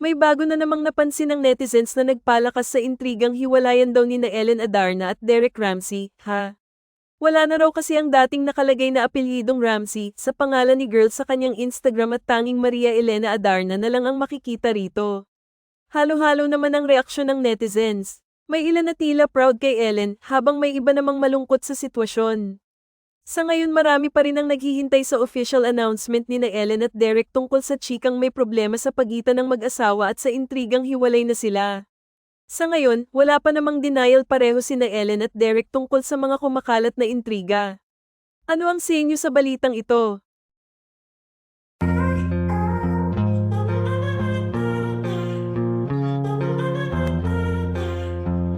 May bago na namang napansin ng netizens na nagpalakas sa intrigang hiwalayan daw ni na Ellen Adarna at Derek Ramsey, ha? Wala na raw kasi ang dating nakalagay na apelyidong Ramsey sa pangalan ni girl sa kanyang Instagram at tanging Maria Elena Adarna na lang ang makikita rito. Halo-halo naman ang reaksyon ng netizens. May ilan na tila proud kay Ellen habang may iba namang malungkot sa sitwasyon. Sa ngayon marami pa rin ang naghihintay sa official announcement ni na Ellen at Derek tungkol sa chikang may problema sa pagitan ng mag-asawa at sa intrigang hiwalay na sila. Sa ngayon, wala pa namang denial pareho si na Ellen at Derek tungkol sa mga kumakalat na intriga. Ano ang sa inyo sa balitang ito?